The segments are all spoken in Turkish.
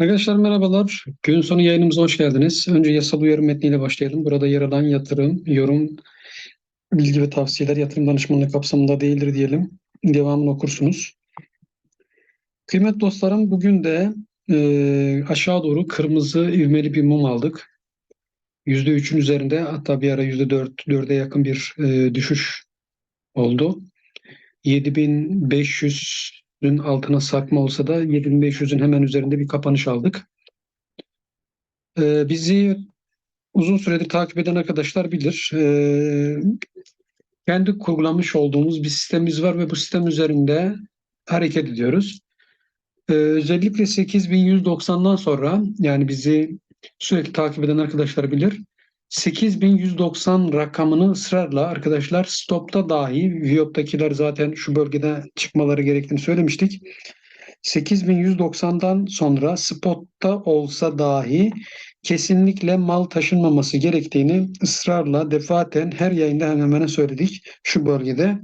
Arkadaşlar merhabalar. Gün sonu yayınımıza hoş geldiniz. Önce yasal uyarı metniyle başlayalım. Burada yer alan yatırım, yorum, bilgi ve tavsiyeler yatırım danışmanlığı kapsamında değildir diyelim. Devamını okursunuz. Kıymet dostlarım bugün de e, aşağı doğru kırmızı ivmeli bir mum aldık. %3'ün üzerinde hatta bir ara %4, 4'e yakın bir e, düşüş oldu. 7500'ün altına sarkma olsa da 7500'ün hemen üzerinde bir kapanış aldık. Ee, bizi uzun süredir takip eden arkadaşlar bilir. Ee, kendi kurgulamış olduğumuz bir sistemimiz var ve bu sistem üzerinde hareket ediyoruz. Ee, özellikle 8190'dan sonra yani bizi sürekli takip eden arkadaşlar bilir. 8190 rakamını ısrarla arkadaşlar stopta dahi Viyop'takiler zaten şu bölgede çıkmaları gerektiğini söylemiştik. 8190'dan sonra spotta olsa dahi kesinlikle mal taşınmaması gerektiğini ısrarla defaten her yayında hemen hemen söyledik şu bölgede.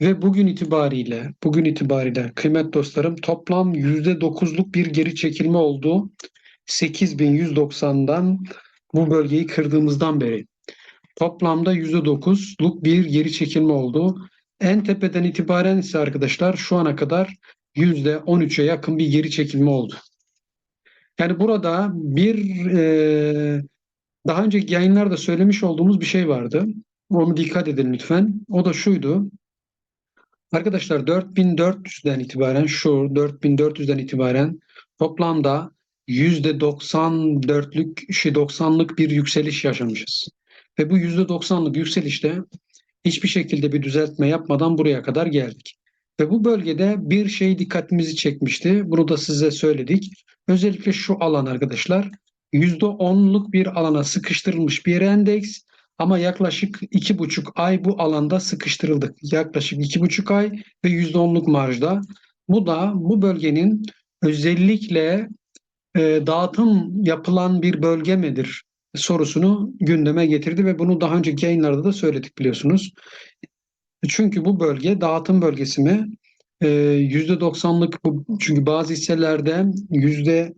Ve bugün itibariyle, bugün itibariyle kıymet dostlarım toplam %9'luk bir geri çekilme oldu. 8190'dan bu bölgeyi kırdığımızdan beri. Toplamda %9'luk bir geri çekilme oldu. En tepeden itibaren ise arkadaşlar şu ana kadar %13'e yakın bir geri çekilme oldu. Yani burada bir e, daha önceki yayınlarda söylemiş olduğumuz bir şey vardı. Onu dikkat edin lütfen. O da şuydu. Arkadaşlar 4400'den itibaren şu 4400'den itibaren toplamda %94'lük, şey 90'lık bir yükseliş yaşamışız. Ve bu %90'lık yükselişte hiçbir şekilde bir düzeltme yapmadan buraya kadar geldik. Ve bu bölgede bir şey dikkatimizi çekmişti. Bunu da size söyledik. Özellikle şu alan arkadaşlar %10'luk bir alana sıkıştırılmış bir endeks ama yaklaşık iki buçuk ay bu alanda sıkıştırıldık. Yaklaşık iki buçuk ay ve %10'luk marjda. Bu da bu bölgenin özellikle e, dağıtım yapılan bir bölge midir sorusunu gündeme getirdi ve bunu daha önceki yayınlarda da söyledik biliyorsunuz. Çünkü bu bölge dağıtım bölgesi mi? E, %90'lık bu çünkü bazı hisselerde yüzde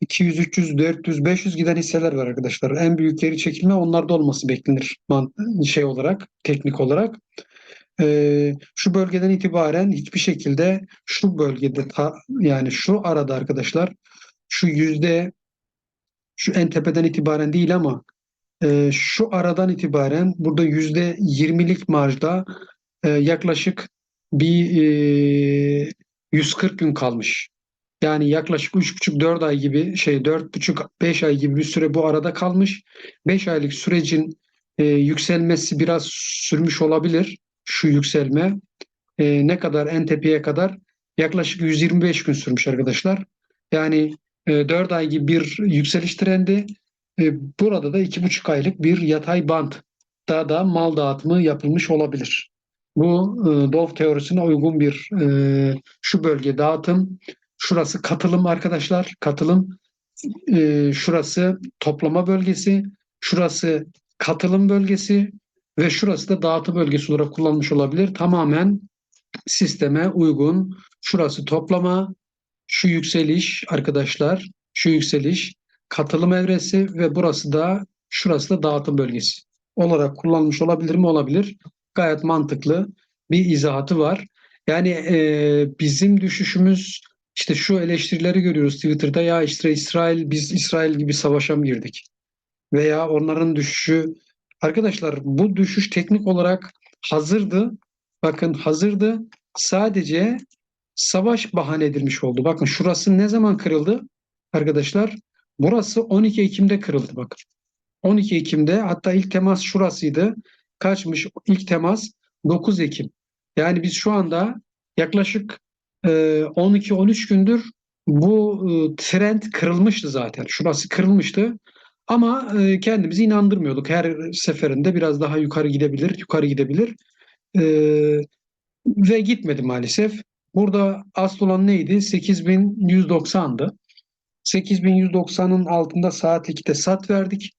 200, 300, 400, 500 giden hisseler var arkadaşlar. En büyük geri çekilme onlarda olması beklenir şey olarak, teknik olarak. Ee, şu bölgeden itibaren hiçbir şekilde şu bölgede ta, yani şu arada arkadaşlar şu yüzde şu en tepeden itibaren değil ama e, şu aradan itibaren burada yüzde yirmilik marjda e, yaklaşık bir e, 140 gün kalmış. Yani yaklaşık 3,5-4 ay gibi şey 4,5-5 ay gibi bir süre bu arada kalmış. 5 aylık sürecin e, yükselmesi biraz sürmüş olabilir. Şu yükselme e, ne kadar en tepeye kadar yaklaşık 125 gün sürmüş arkadaşlar. Yani 4 ay gibi bir yükseliş trendi. E, burada da 2,5 aylık bir yatay band daha da mal dağıtımı yapılmış olabilir. Bu e, Dov teorisine uygun bir e, şu bölge dağıtım. Şurası katılım arkadaşlar. Katılım. E, şurası toplama bölgesi. Şurası katılım bölgesi ve şurası da dağıtım bölgesi olarak kullanmış olabilir. Tamamen sisteme uygun. Şurası toplama, şu yükseliş arkadaşlar, şu yükseliş katılım evresi ve burası da şurası da dağıtım bölgesi olarak kullanmış olabilir mi? Olabilir. Gayet mantıklı bir izahatı var. Yani e, bizim düşüşümüz işte şu eleştirileri görüyoruz Twitter'da ya işte İsrail biz İsrail gibi savaşa mı girdik? Veya onların düşüşü arkadaşlar bu düşüş teknik olarak hazırdı. Bakın hazırdı. Sadece savaş bahane edilmiş oldu. Bakın şurası ne zaman kırıldı? Arkadaşlar burası 12 Ekim'de kırıldı bakın. 12 Ekim'de hatta ilk temas şurasıydı. Kaçmış ilk temas 9 Ekim. Yani biz şu anda yaklaşık 12-13 gündür bu trend kırılmıştı zaten. Şurası kırılmıştı. Ama kendimizi inandırmıyorduk. Her seferinde biraz daha yukarı gidebilir, yukarı gidebilir. Ve gitmedi maalesef. Burada asıl olan neydi? 8190'dı. 8190'ın altında saatlikte sat verdik.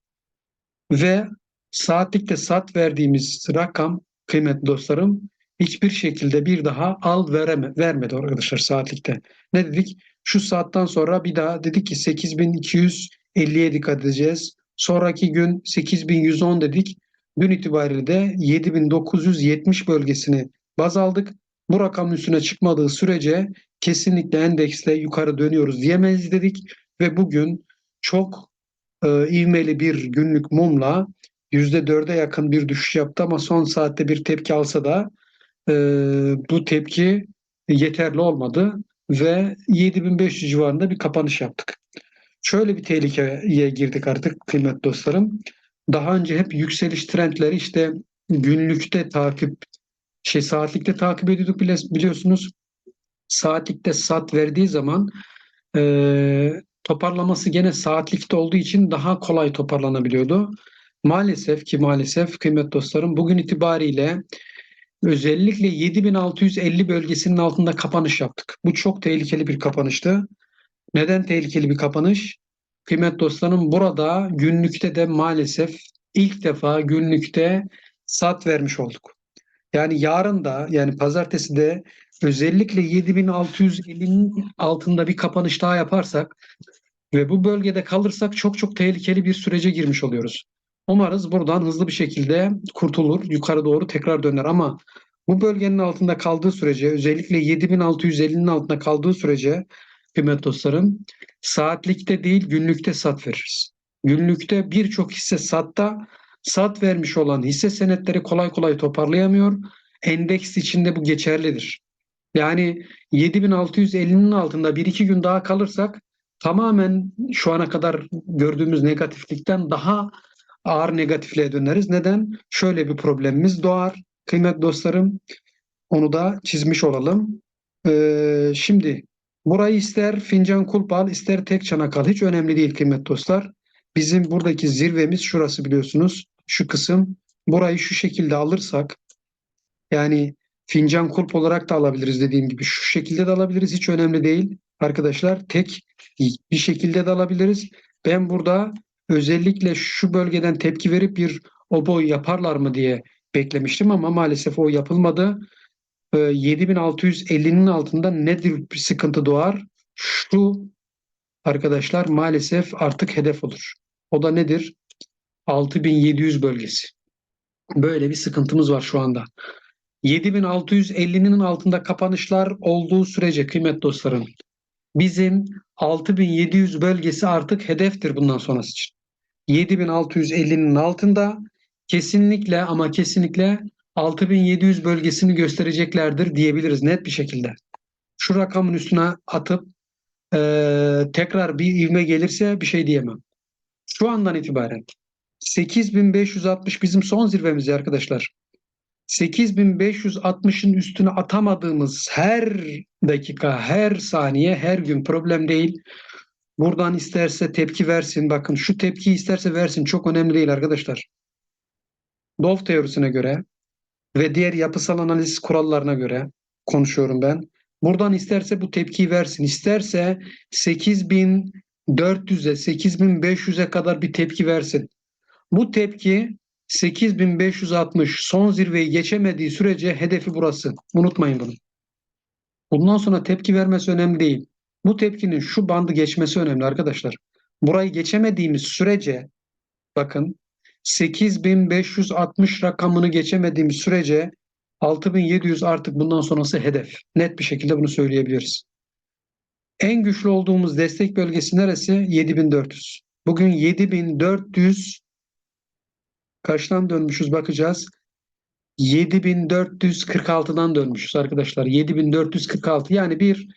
Ve saatlikte sat verdiğimiz rakam kıymetli dostlarım hiçbir şekilde bir daha al vereme, vermedi arkadaşlar saatlikte. Ne dedik? Şu saatten sonra bir daha dedik ki 8250'ye dikkat edeceğiz. Sonraki gün 8110 dedik. Dün itibariyle de 7970 bölgesini baz aldık. Bu rakamın üstüne çıkmadığı sürece kesinlikle endeksle yukarı dönüyoruz diyemeyiz dedik ve bugün çok e, ivmeli bir günlük mumla %4'e yakın bir düşüş yaptı ama son saatte bir tepki alsa da e, bu tepki yeterli olmadı ve 7500 civarında bir kapanış yaptık. Şöyle bir tehlikeye girdik artık kıymetli dostlarım. Daha önce hep yükseliş trendleri işte günlükte takip şey saatlikte takip ediyorduk bile, biliyorsunuz. Saatlikte sat verdiği zaman e, toparlaması gene saatlikte olduğu için daha kolay toparlanabiliyordu. Maalesef ki maalesef kıymet dostlarım bugün itibariyle özellikle 7650 bölgesinin altında kapanış yaptık. Bu çok tehlikeli bir kapanıştı. Neden tehlikeli bir kapanış? Kıymet dostlarım burada günlükte de maalesef ilk defa günlükte sat vermiş olduk. Yani yarın da yani pazartesi de özellikle 7650'nin altında bir kapanış daha yaparsak ve bu bölgede kalırsak çok çok tehlikeli bir sürece girmiş oluyoruz. Umarız buradan hızlı bir şekilde kurtulur, yukarı doğru tekrar döner ama bu bölgenin altında kaldığı sürece özellikle 7650'nin altında kaldığı sürece kıymet dostlarım saatlikte değil günlükte sat veririz. Günlükte birçok hisse satta sat vermiş olan hisse senetleri kolay kolay toparlayamıyor. Endeks içinde bu geçerlidir. Yani 7650'nin altında bir iki gün daha kalırsak tamamen şu ana kadar gördüğümüz negatiflikten daha ağır negatifliğe döneriz. Neden? Şöyle bir problemimiz doğar. Kıymetli dostlarım onu da çizmiş olalım. Ee, şimdi burayı ister fincan kulp al ister tek çanak al. Hiç önemli değil kıymetli dostlar. Bizim buradaki zirvemiz şurası biliyorsunuz. Şu kısım. Burayı şu şekilde alırsak yani fincan kulp olarak da alabiliriz dediğim gibi. Şu şekilde de alabiliriz. Hiç önemli değil. Arkadaşlar tek bir şekilde de alabiliriz. Ben burada özellikle şu bölgeden tepki verip bir o yaparlar mı diye beklemiştim ama maalesef o yapılmadı. 7650'nin altında nedir bir sıkıntı doğar? Şu arkadaşlar maalesef artık hedef olur. O da nedir? 6700 bölgesi. Böyle bir sıkıntımız var şu anda. 7650'nin altında kapanışlar olduğu sürece kıymet dostlarım bizim 6700 bölgesi artık hedeftir bundan sonrası için. 7650'nin altında kesinlikle ama kesinlikle 6700 bölgesini göstereceklerdir diyebiliriz net bir şekilde. Şu rakamın üstüne atıp e, tekrar bir ivme gelirse bir şey diyemem. Şu andan itibaren 8560 bizim son zirvemiz arkadaşlar. 8560'ın üstüne atamadığımız her dakika, her saniye, her gün problem değil. Buradan isterse tepki versin. Bakın şu tepki isterse versin. Çok önemli değil arkadaşlar. Dolf teorisine göre ve diğer yapısal analiz kurallarına göre konuşuyorum ben. Buradan isterse bu tepkiyi versin. İsterse 8400'e, 8500'e kadar bir tepki versin. Bu tepki 8560 son zirveyi geçemediği sürece hedefi burası. Unutmayın bunu. Bundan sonra tepki vermesi önemli değil. Bu tepkinin şu bandı geçmesi önemli arkadaşlar. Burayı geçemediğimiz sürece bakın 8560 rakamını geçemediğimiz sürece 6700 artık bundan sonrası hedef. Net bir şekilde bunu söyleyebiliriz. En güçlü olduğumuz destek bölgesi neresi? 7400. Bugün 7400 kaçtan dönmüşüz bakacağız. 7446'dan dönmüşüz arkadaşlar. 7446 yani bir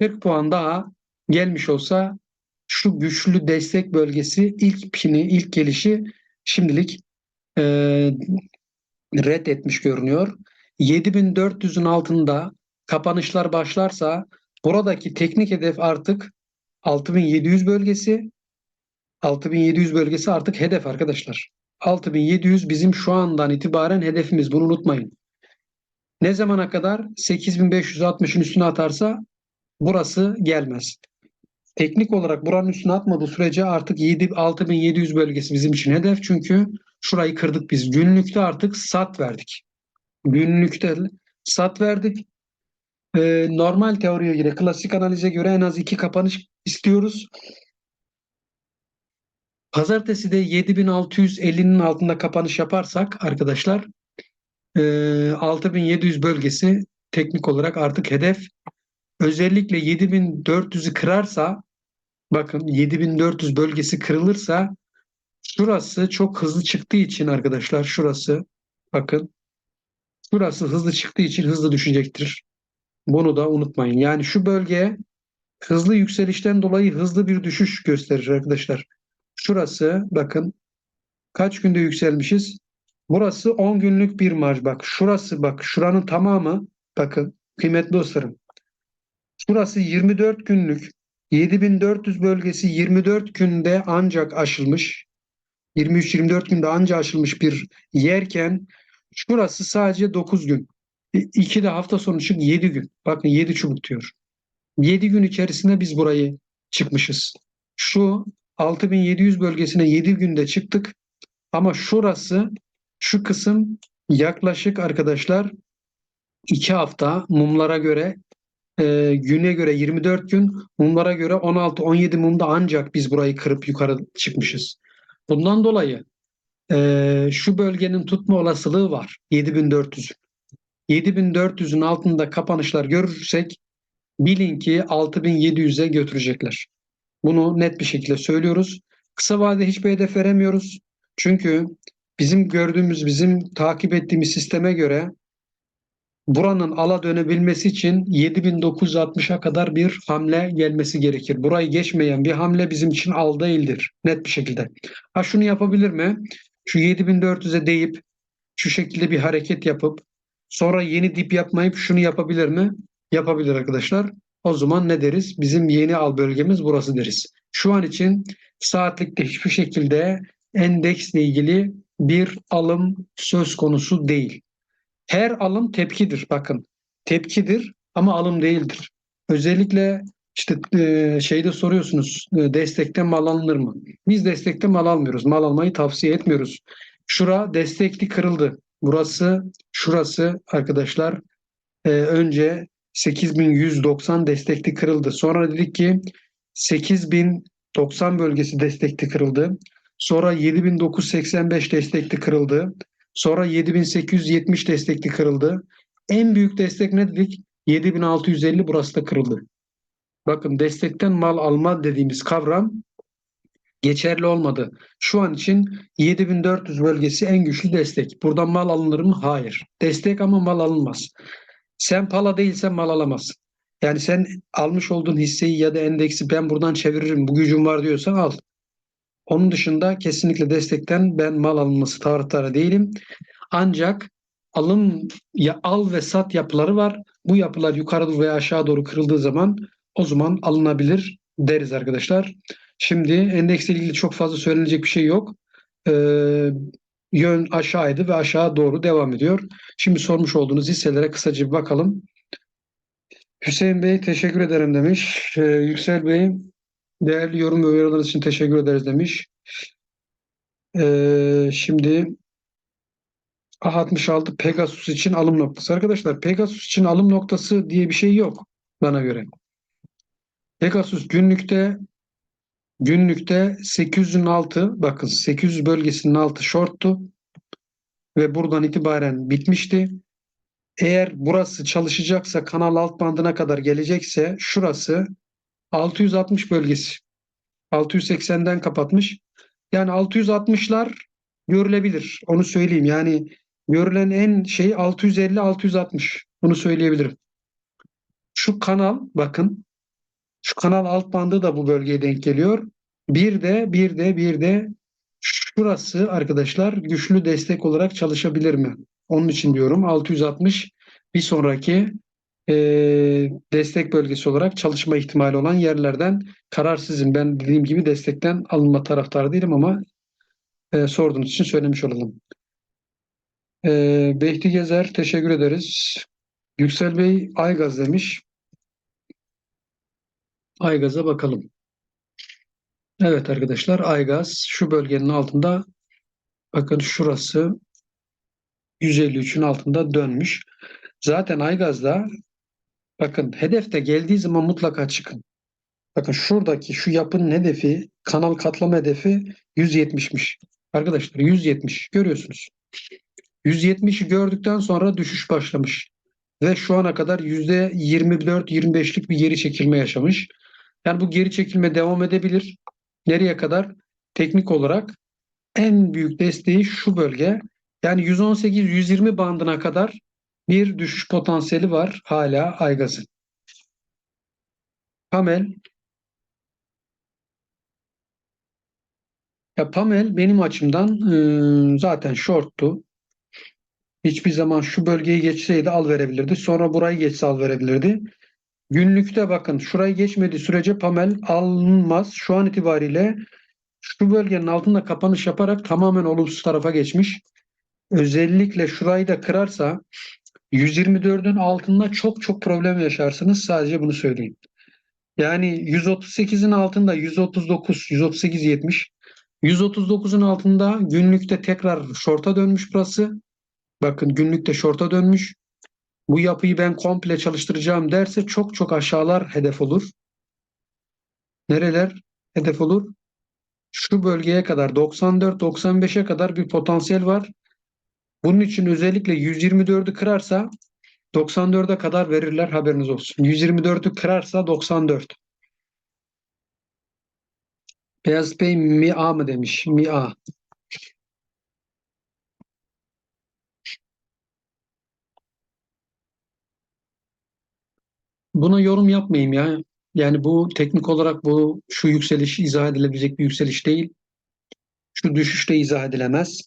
40 puan daha gelmiş olsa şu güçlü destek bölgesi ilk pini, ilk gelişi şimdilik e, red etmiş görünüyor. 7400'ün altında kapanışlar başlarsa buradaki teknik hedef artık 6700 bölgesi 6700 bölgesi artık hedef arkadaşlar. 6700 bizim şu andan itibaren hedefimiz. Bunu unutmayın. Ne zamana kadar 8560'ın üstüne atarsa burası gelmez. Teknik olarak buranın üstüne atmadığı sürece artık 7, 6700 bölgesi bizim için hedef. Çünkü şurayı kırdık biz. Günlükte artık sat verdik. Günlükte sat verdik. Ee, normal teoriye göre, klasik analize göre en az iki kapanış istiyoruz. Pazartesi de 7650'nin altında kapanış yaparsak arkadaşlar e, 6700 bölgesi teknik olarak artık hedef. Özellikle 7400'ü kırarsa bakın 7400 bölgesi kırılırsa şurası çok hızlı çıktığı için arkadaşlar şurası bakın şurası hızlı çıktığı için hızlı düşecektir. Bunu da unutmayın. Yani şu bölge hızlı yükselişten dolayı hızlı bir düşüş gösterir arkadaşlar. Şurası bakın kaç günde yükselmişiz? Burası 10 günlük bir marj. Bak şurası bak şuranın tamamı bakın kıymetli dostlarım. Şurası 24 günlük 7400 bölgesi 24 günde ancak aşılmış. 23-24 günde ancak aşılmış bir yerken şurası sadece 9 gün. 2 de hafta sonu çık 7 gün. Bakın 7 çubuk diyor. 7 gün içerisinde biz burayı çıkmışız. Şu 6700 bölgesine 7 günde çıktık. Ama şurası şu kısım yaklaşık arkadaşlar 2 hafta mumlara göre e, güne göre 24 gün mumlara göre 16-17 mumda ancak biz burayı kırıp yukarı çıkmışız. Bundan dolayı e, şu bölgenin tutma olasılığı var 7400. 7400'ün altında kapanışlar görürsek bilin ki 6700'e götürecekler. Bunu net bir şekilde söylüyoruz. Kısa vadede hiçbir hedef veremiyoruz. Çünkü bizim gördüğümüz, bizim takip ettiğimiz sisteme göre buranın ala dönebilmesi için 7960'a kadar bir hamle gelmesi gerekir. Burayı geçmeyen bir hamle bizim için al değildir. Net bir şekilde. Ha şunu yapabilir mi? Şu 7400'e deyip şu şekilde bir hareket yapıp sonra yeni dip yapmayıp şunu yapabilir mi? Yapabilir arkadaşlar. O zaman ne deriz? Bizim yeni al bölgemiz burası deriz. Şu an için saatlikte hiçbir şekilde endeksle ilgili bir alım söz konusu değil. Her alım tepkidir. Bakın tepkidir ama alım değildir. Özellikle işte e, şeyde soruyorsunuz e, destekten mal alınır mı? Biz destekte mal almıyoruz. Mal almayı tavsiye etmiyoruz. Şura destekli kırıldı. Burası şurası arkadaşlar e, önce 8190 destekli kırıldı. Sonra dedik ki 8090 bölgesi destekli kırıldı. Sonra 7985 destekli kırıldı. Sonra 7870 destekli kırıldı. En büyük destek ne dedik? 7650 burası da kırıldı. Bakın destekten mal alma dediğimiz kavram geçerli olmadı. Şu an için 7400 bölgesi en güçlü destek. Buradan mal alınır mı? Hayır. Destek ama mal alınmaz. Sen pala değilsen mal alamazsın. Yani sen almış olduğun hisseyi ya da endeksi ben buradan çeviririm bu gücüm var diyorsan al. Onun dışında kesinlikle destekten ben mal alınması taraftarı değilim. Ancak alım ya al ve sat yapıları var. Bu yapılar yukarı veya aşağı doğru kırıldığı zaman o zaman alınabilir deriz arkadaşlar. Şimdi endeksle ilgili çok fazla söylenecek bir şey yok. Ee, yön aşağıydı ve aşağı doğru devam ediyor. Şimdi sormuş olduğunuz hisselere kısaca bir bakalım. Hüseyin Bey teşekkür ederim demiş. Ee, Yüksel Bey değerli yorum ve uyarılarınız için teşekkür ederiz demiş. Ee, şimdi A66 Pegasus için alım noktası. Arkadaşlar Pegasus için alım noktası diye bir şey yok bana göre. Pegasus günlükte günlükte 800'ün altı bakın 800 bölgesinin altı shorttu ve buradan itibaren bitmişti. Eğer burası çalışacaksa kanal alt bandına kadar gelecekse şurası 660 bölgesi. 680'den kapatmış. Yani 660'lar görülebilir. Onu söyleyeyim. Yani görülen en şey 650-660. Bunu söyleyebilirim. Şu kanal bakın. Şu kanal alt bandı da bu bölgeye denk geliyor. Bir de bir de bir de şurası arkadaşlar güçlü destek olarak çalışabilir mi? Onun için diyorum 660 bir sonraki e, destek bölgesi olarak çalışma ihtimali olan yerlerden kararsızım. Ben dediğim gibi destekten alınma taraftarı değilim ama e, sorduğunuz için söylemiş olalım. E, Behti Gezer teşekkür ederiz. Yüksel Bey Aygaz demiş. Aygaz'a bakalım. Evet arkadaşlar Aygaz şu bölgenin altında bakın şurası 153'ün altında dönmüş. Zaten Aygaz'da Bakın hedefte geldiği zaman mutlaka çıkın. Bakın şuradaki şu yapının hedefi kanal katlama hedefi 170'miş. Arkadaşlar 170 görüyorsunuz. 170'i gördükten sonra düşüş başlamış. Ve şu ana kadar %24-25'lik bir geri çekilme yaşamış. Yani bu geri çekilme devam edebilir. Nereye kadar? Teknik olarak en büyük desteği şu bölge. Yani 118-120 bandına kadar bir düşüş potansiyeli var hala Aygaz'ın. Pamel ya Pamel benim açımdan ıı, zaten shorttu. Hiçbir zaman şu bölgeyi geçseydi al verebilirdi. Sonra burayı geçse al verebilirdi. Günlükte bakın şurayı geçmediği sürece Pamel alınmaz. Şu an itibariyle şu bölgenin altında kapanış yaparak tamamen olumsuz tarafa geçmiş. Özellikle şurayı da kırarsa 124'ün altında çok çok problem yaşarsınız. Sadece bunu söyleyeyim. Yani 138'in altında 139, 138, 70. 139'un altında günlükte tekrar short'a dönmüş burası. Bakın günlükte short'a dönmüş. Bu yapıyı ben komple çalıştıracağım derse çok çok aşağılar hedef olur. Nereler hedef olur? Şu bölgeye kadar 94-95'e kadar bir potansiyel var. Bunun için özellikle 124'ü kırarsa 94'e kadar verirler haberiniz olsun. 124'ü kırarsa 94. Beyaz Bey MIA mı demiş? MIA. Buna yorum yapmayayım ya. Yani bu teknik olarak bu şu yükseliş izah edilebilecek bir yükseliş değil. Şu düşüş de izah edilemez.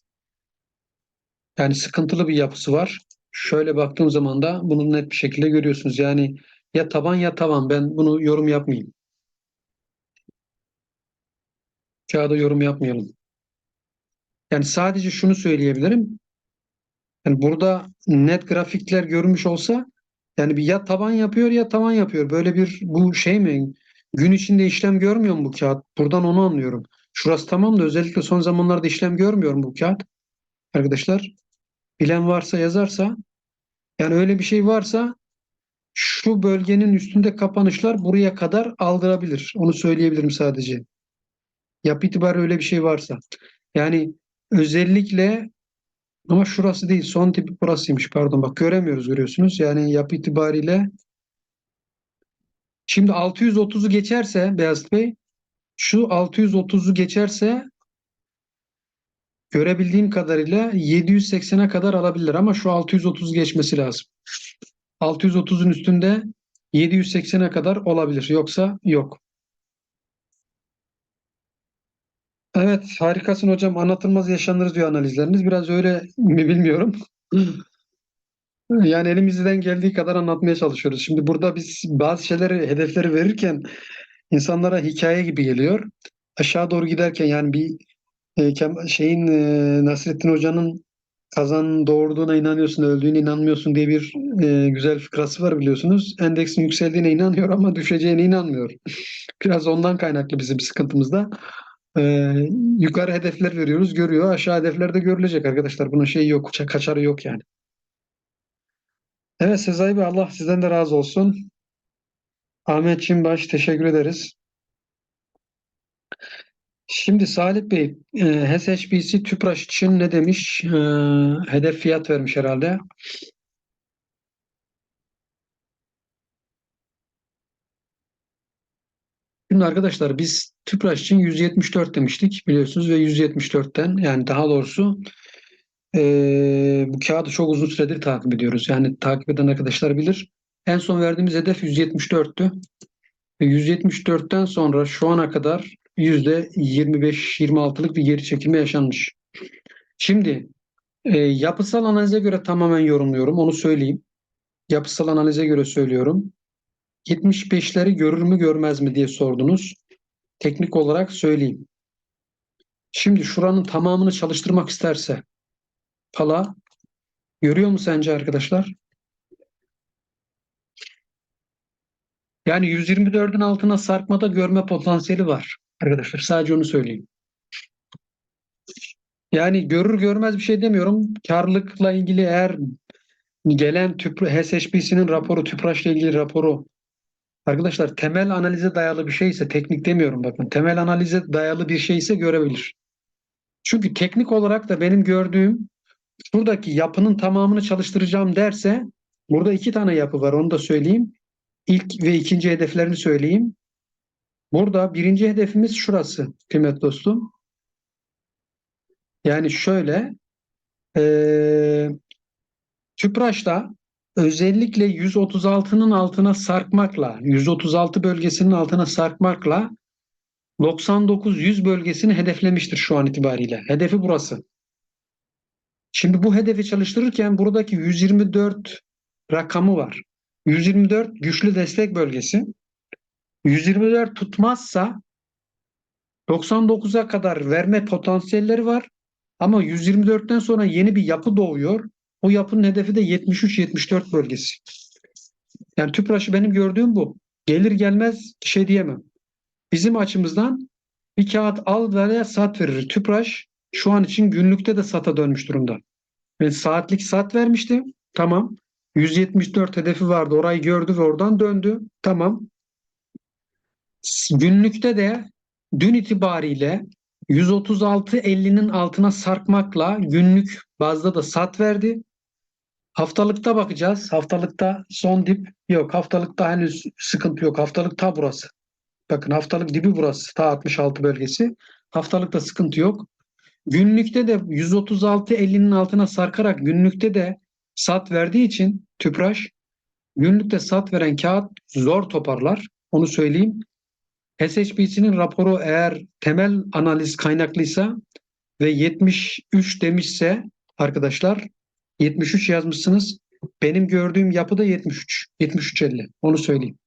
Yani sıkıntılı bir yapısı var. Şöyle baktığım zaman da bunu net bir şekilde görüyorsunuz. Yani ya taban ya tavan. Ben bunu yorum yapmayayım. Kağıda yorum yapmayalım. Yani sadece şunu söyleyebilirim. Yani burada net grafikler görmüş olsa yani bir ya taban yapıyor ya tavan yapıyor. Böyle bir bu şey mi? Gün içinde işlem görmüyor mu bu kağıt? Buradan onu anlıyorum. Şurası tamam da özellikle son zamanlarda işlem görmüyor mu bu kağıt? Arkadaşlar bilen varsa yazarsa yani öyle bir şey varsa şu bölgenin üstünde kapanışlar buraya kadar aldırabilir. Onu söyleyebilirim sadece. Yapı itibariyle öyle bir şey varsa. Yani özellikle ama şurası değil. Son tipi burasıymış. Pardon bak göremiyoruz görüyorsunuz. Yani yapı itibariyle şimdi 630'u geçerse Beyazıt Bey şu 630'u geçerse görebildiğim kadarıyla 780'e kadar alabilir ama şu 630 geçmesi lazım. 630'un üstünde 780'e kadar olabilir. Yoksa yok. Evet, harikasın hocam. Anlatılmaz yaşanır diyor analizleriniz. Biraz öyle mi bilmiyorum. Yani elimizden geldiği kadar anlatmaya çalışıyoruz. Şimdi burada biz bazı şeyleri, hedefleri verirken insanlara hikaye gibi geliyor. Aşağı doğru giderken yani bir e, şeyin e, Nasrettin Hoca'nın kazanın doğurduğuna inanıyorsun, öldüğüne inanmıyorsun diye bir e, güzel fıkrası var biliyorsunuz. Endeksin yükseldiğine inanıyor ama düşeceğine inanmıyor. Biraz ondan kaynaklı bizim sıkıntımızda. E, yukarı hedefler veriyoruz, görüyor. Aşağı hedefler de görülecek arkadaşlar. Bunun şeyi yok, ça- kaçarı yok yani. Evet Sezai Bey Allah sizden de razı olsun. Ahmet Çimbaş teşekkür ederiz. Şimdi Salih Bey, e, HSBC Tüpraş için ne demiş? E, hedef fiyat vermiş herhalde. Şimdi arkadaşlar biz Tüpraş için 174 demiştik biliyorsunuz ve 174'ten yani daha doğrusu e, bu kağıdı çok uzun süredir takip ediyoruz. Yani takip eden arkadaşlar bilir. En son verdiğimiz hedef 174'tü. Ve 174'ten sonra şu ana kadar %25-26'lık bir geri çekilme yaşanmış. Şimdi e, yapısal analize göre tamamen yorumluyorum. Onu söyleyeyim. Yapısal analize göre söylüyorum. 75'leri görür mü görmez mi diye sordunuz. Teknik olarak söyleyeyim. Şimdi şuranın tamamını çalıştırmak isterse pala görüyor mu sence arkadaşlar? Yani 124'ün altına sarkmada görme potansiyeli var arkadaşlar. Sadece onu söyleyeyim. Yani görür görmez bir şey demiyorum. Karlılıkla ilgili eğer gelen tüp, HSHPC'nin raporu, TÜPRAŞ ile ilgili raporu arkadaşlar temel analize dayalı bir şeyse teknik demiyorum bakın temel analize dayalı bir şeyse görebilir. Çünkü teknik olarak da benim gördüğüm şuradaki yapının tamamını çalıştıracağım derse burada iki tane yapı var onu da söyleyeyim. İlk ve ikinci hedeflerini söyleyeyim. Burada birinci hedefimiz şurası kıymetli dostum. Yani şöyle eee TÜPRAŞ'ta özellikle 136'nın altına sarkmakla 136 bölgesinin altına sarkmakla 99-100 bölgesini hedeflemiştir şu an itibariyle. Hedefi burası. Şimdi bu hedefi çalıştırırken buradaki 124 rakamı var. 124 güçlü destek bölgesi. 124 tutmazsa 99'a kadar verme potansiyelleri var. Ama 124'ten sonra yeni bir yapı doğuyor. O yapının hedefi de 73-74 bölgesi. Yani tüpraşı benim gördüğüm bu. Gelir gelmez şey diyemem. Bizim açımızdan bir kağıt al veya sat verir. Tüpraş şu an için günlükte de sata dönmüş durumda. Ben saatlik sat vermişti. Tamam. 174 hedefi vardı. Orayı gördü ve oradan döndü. Tamam. Günlükte de dün itibariyle 136.50'nin altına sarkmakla günlük bazda da sat verdi. Haftalıkta bakacağız. Haftalıkta son dip yok. Haftalıkta henüz sıkıntı yok. Haftalık ta burası. Bakın haftalık dibi burası. Ta 66 bölgesi. Haftalıkta sıkıntı yok. Günlükte de 136.50'nin altına sarkarak günlükte de sat verdiği için tüpraş günlükte sat veren kağıt zor toparlar. Onu söyleyeyim. SHBC'nin raporu eğer temel analiz kaynaklıysa ve 73 demişse arkadaşlar 73 yazmışsınız. Benim gördüğüm yapı da 73. 73.50. Onu söyleyeyim.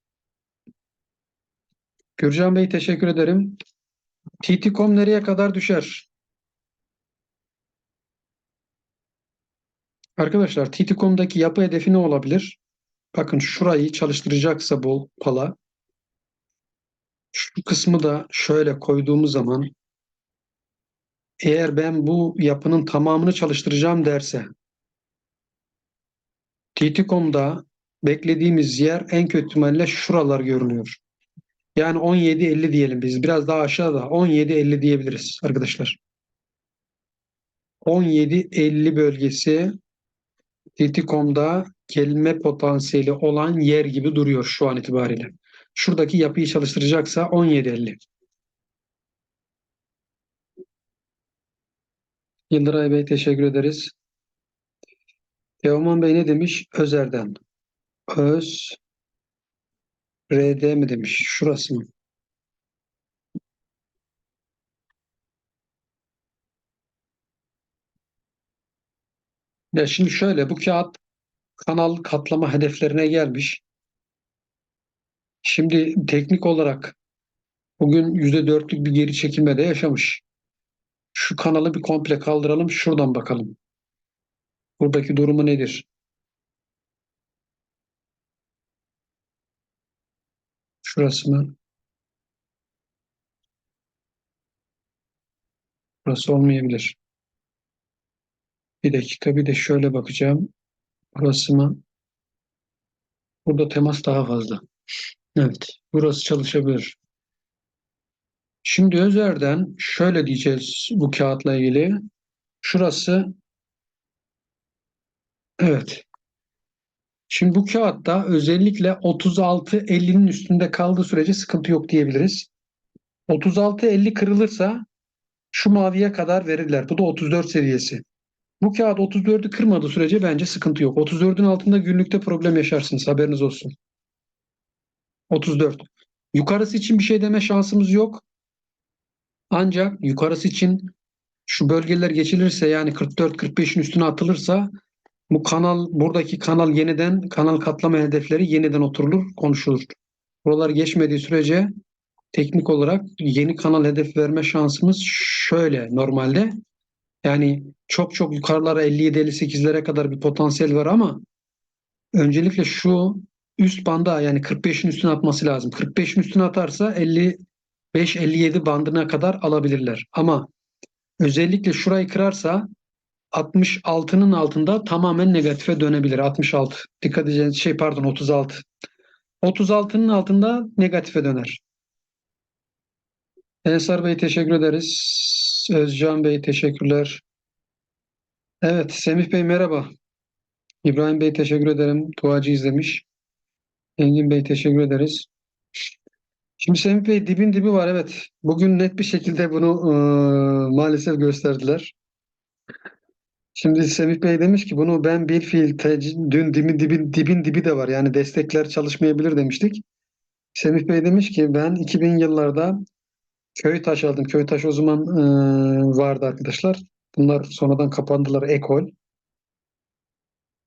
Gürcan Bey teşekkür ederim. TT.com nereye kadar düşer? Arkadaşlar TT.com'daki yapı hedefi ne olabilir? Bakın şurayı çalıştıracaksa bu pala şu kısmı da şöyle koyduğumuz zaman eğer ben bu yapının tamamını çalıştıracağım derse TT.com'da beklediğimiz yer en kötü ihtimalle şuralar görünüyor. Yani 17.50 diyelim biz. Biraz daha aşağıda 17.50 diyebiliriz arkadaşlar. 17.50 bölgesi TT.com'da gelme potansiyeli olan yer gibi duruyor şu an itibariyle. Şuradaki yapıyı çalıştıracaksa 17.50. Yıldıray Bey teşekkür ederiz. Teoman Bey ne demiş? Özer'den. Öz RD mi demiş? Şurası mı? Ya şimdi şöyle bu kağıt kanal katlama hedeflerine gelmiş. Şimdi teknik olarak bugün %4'lük bir geri çekilme de yaşamış. Şu kanalı bir komple kaldıralım. Şuradan bakalım. Buradaki durumu nedir? Şurası mı? Burası olmayabilir. Bir dakika bir de şöyle bakacağım. Burası mı? Burada temas daha fazla. Evet. Burası çalışabilir. Şimdi Özer'den şöyle diyeceğiz bu kağıtla ilgili. Şurası evet. Şimdi bu kağıtta özellikle 36-50'nin üstünde kaldığı sürece sıkıntı yok diyebiliriz. 36-50 kırılırsa şu maviye kadar verirler. Bu da 34 seviyesi. Bu kağıt 34'ü kırmadığı sürece bence sıkıntı yok. 34'ün altında günlükte problem yaşarsınız. Haberiniz olsun. 34. Yukarısı için bir şey deme şansımız yok. Ancak yukarısı için şu bölgeler geçilirse yani 44-45'in üstüne atılırsa bu kanal buradaki kanal yeniden kanal katlama hedefleri yeniden oturulur, konuşulur. Buralar geçmediği sürece teknik olarak yeni kanal hedef verme şansımız şöyle normalde. Yani çok çok yukarılara 57-58'lere kadar bir potansiyel var ama öncelikle şu üst banda yani 45'in üstüne atması lazım. 45'in üstüne atarsa 55-57 bandına kadar alabilirler. Ama özellikle şurayı kırarsa 66'nın altında tamamen negatife dönebilir. 66. Dikkat edeceğiniz şey pardon 36. 36'nın altında negatife döner. Ensar Bey teşekkür ederiz. Özcan Bey teşekkürler. Evet Semih Bey merhaba. İbrahim Bey teşekkür ederim. Duacı izlemiş. Engin Bey teşekkür ederiz. Şimdi Semih Bey dibin dibi var evet. Bugün net bir şekilde bunu e, maalesef gösterdiler. Şimdi Semih Bey demiş ki bunu ben bir fiil dün dibin, dibin, dibin dibi de var. Yani destekler çalışmayabilir demiştik. Semih Bey demiş ki ben 2000 yıllarda köy taş aldım. Köy taş o zaman e, vardı arkadaşlar. Bunlar sonradan kapandılar ekol.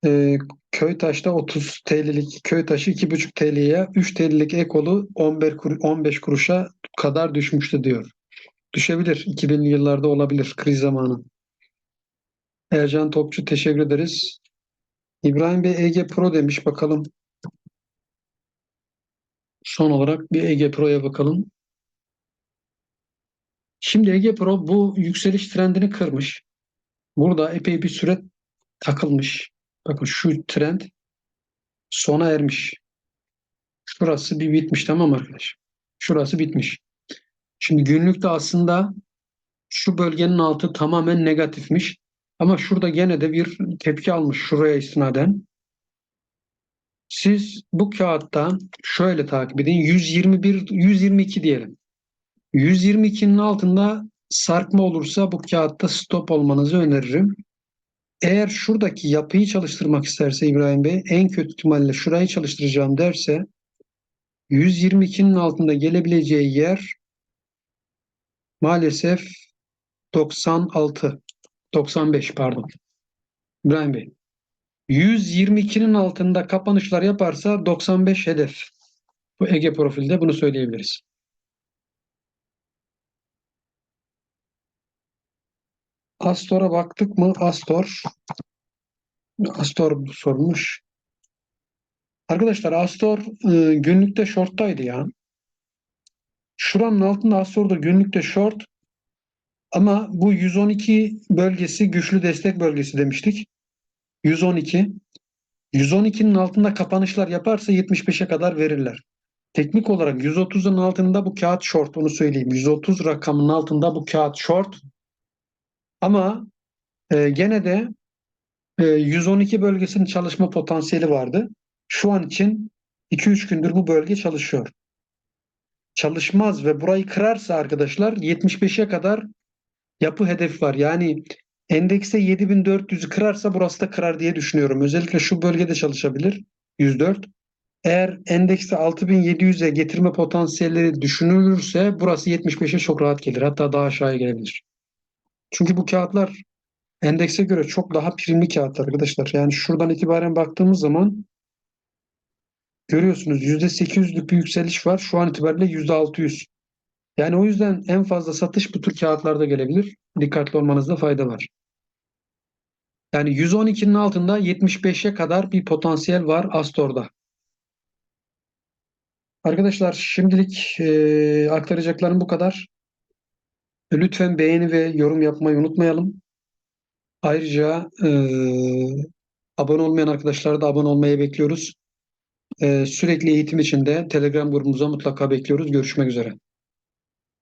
E, köy taşta 30 TL'lik köy taşı 2,5 TL'ye 3 TL'lik ekolu 15, kur, 15 kuruşa kadar düşmüştü diyor. Düşebilir. 2000'li yıllarda olabilir kriz zamanı. Ercan Topçu teşekkür ederiz. İbrahim Bey Ege Pro demiş bakalım. Son olarak bir Ege Pro'ya bakalım. Şimdi Ege Pro bu yükseliş trendini kırmış. Burada epey bir süre takılmış. Bakın şu trend sona ermiş. Şurası bir bitmiş tamam arkadaş? Şurası bitmiş. Şimdi günlükte aslında şu bölgenin altı tamamen negatifmiş. Ama şurada gene de bir tepki almış şuraya istinaden. Siz bu kağıtta şöyle takip edin. 121, 122 diyelim. 122'nin altında sarkma olursa bu kağıtta stop olmanızı öneririm. Eğer şuradaki yapıyı çalıştırmak isterse İbrahim Bey en kötü ihtimalle şurayı çalıştıracağım derse 122'nin altında gelebileceği yer maalesef 96 95 pardon. İbrahim Bey. 122'nin altında kapanışlar yaparsa 95 hedef. Bu Ege profilde bunu söyleyebiliriz. Astor'a baktık mı? Astor. Astor sormuş. Arkadaşlar Astor e, günlükte shorttaydı ya. Şuranın altında Astor'da günlükte short ama bu 112 bölgesi güçlü destek bölgesi demiştik. 112. 112'nin altında kapanışlar yaparsa 75'e kadar verirler. Teknik olarak 130'un altında bu kağıt short onu söyleyeyim. 130 rakamının altında bu kağıt short. Ama e, gene de e, 112 bölgesinin çalışma potansiyeli vardı. Şu an için 2-3 gündür bu bölge çalışıyor. Çalışmaz ve burayı kırarsa arkadaşlar 75'e kadar yapı hedef var. Yani endekse 7400'ü kırarsa burası da kırar diye düşünüyorum. Özellikle şu bölgede çalışabilir. 104. Eğer endekste 6700'e getirme potansiyelleri düşünülürse burası 75'e çok rahat gelir. Hatta daha aşağıya gelebilir. Çünkü bu kağıtlar endekse göre çok daha primli kağıtlar arkadaşlar. Yani şuradan itibaren baktığımız zaman görüyorsunuz %800'lük bir yükseliş var. Şu an itibariyle %600. Yani o yüzden en fazla satış bu tür kağıtlarda gelebilir. Dikkatli olmanızda fayda var. Yani 112'nin altında 75'e kadar bir potansiyel var Astor'da. Arkadaşlar şimdilik e, aktaracaklarım bu kadar. Lütfen beğeni ve yorum yapmayı unutmayalım. Ayrıca e, abone olmayan arkadaşlar da abone olmayı bekliyoruz. E, sürekli eğitim için de Telegram grubumuza mutlaka bekliyoruz. Görüşmek üzere.